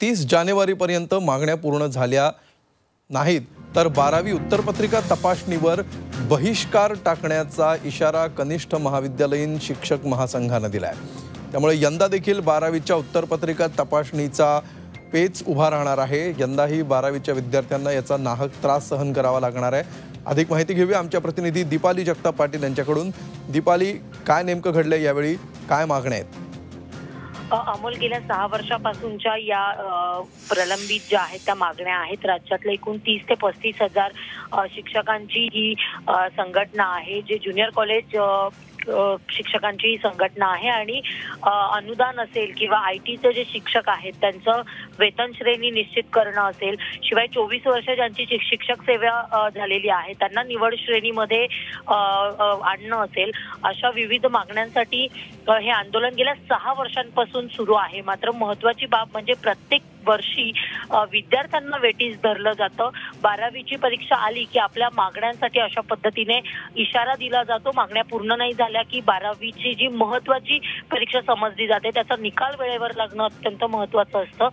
तीस जानेवारीपर्यंत मागण्या पूर्ण झाल्या नाहीत तर बारावी उत्तरपत्रिका तपासणीवर बहिष्कार टाकण्याचा इशारा कनिष्ठ महाविद्यालयीन शिक्षक महासंघानं दिला आहे त्यामुळे यंदा देखील बारावीच्या उत्तरपत्रिका तपासणीचा पेच उभा राहणार आहे. यंदाही बारावीच्या विद्यार्थ्यांना याचा नाहक त्रास सहन करावा लागणार आहे. अधिक माहिती घेऊया आमच्या प्रतिनिधी दीपाली जगताप पाटील यांच्याकडून. दीपाली काय नेमकं घडलंय यावेळी? काय मागण्या आहेत? अमोल गेल्या सहा वर्षापासूनच्या या प्रलंबित ज्या आहेत त्या मागण्या आहेत राज्यातल्या एकूण तीस ते पस्तीस हजार शिक्षकांची ही संघटना आहे जे ज्युनियर कॉलेज शिक्षकांची ही संघटना आहे आणि अनुदान असेल किंवा आय टीचे जे शिक्षक आहेत त्यांचं वेतन श्रेणी निश्चित करणं असेल शिवाय चोवीस वर्ष ज्यांची शिक्षक सेवा झालेली आहे त्यांना निवड श्रेणीमध्ये आणणं असेल अशा विविध मागण्यांसाठी हे आंदोलन गेल्या सहा वर्षांपासून सुरू आहे. मात्र महत्वाची बाब म्हणजे प्रत्येक वर्षी विद्यार्थ्यांना वेटीस धरलं जातं. बारावीची परीक्षा आली की आपल्या मागण्यांसाठी अशा पद्धतीने इशारा दिला जातो. मागण्या पूर्ण नाही झाल्या की बारावीची जी महत्वाची परीक्षा समजली जाते त्याचा निकाल वेळेवर लागणं अत्यंत महत्वाचं असतं.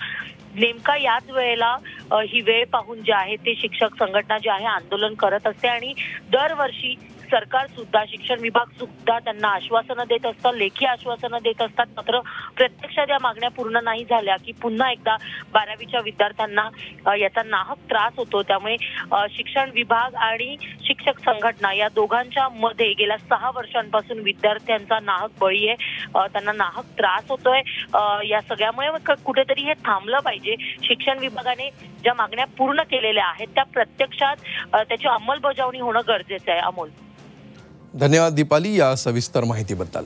नेमका याच वेळेला ही वेळ पाहून जे आहे ते शिक्षक संघटना जी आहे आंदोलन करत असते आणि दरवर्षी सरकार सुद्धा शिक्षण विभाग सुद्धा त्यांना आश्वासनं देत असतात लेखी आश्वासनं देत असतात. मात्र प्रत्यक्षात या मागण्या पूर्ण नाही झाल्या की पुन्हा एकदा बारावीच्या विद्यार्थ्यांना याचा नाहक त्रास होतो. त्यामुळे शिक्षण विभाग आणि शिक्षक संघटना या दोघांच्या मध्ये गेल्या सहा वर्षांपासून विद्यार्थ्यांचा नाहक बळी आहे. त्यांना नाहक त्रास होतोय. या सगळ्यामुळे कुठेतरी हे थांबलं पाहिजे. शिक्षण विभागाने ज्या मागण्या पूर्ण केलेल्या आहेत त्या प्रत्यक्षात त्याची अंमलबजावणी होणं गरजेचं आहे. अमोल. धन्यवाद दीपाली या सविस्तर माहितीबद्दल.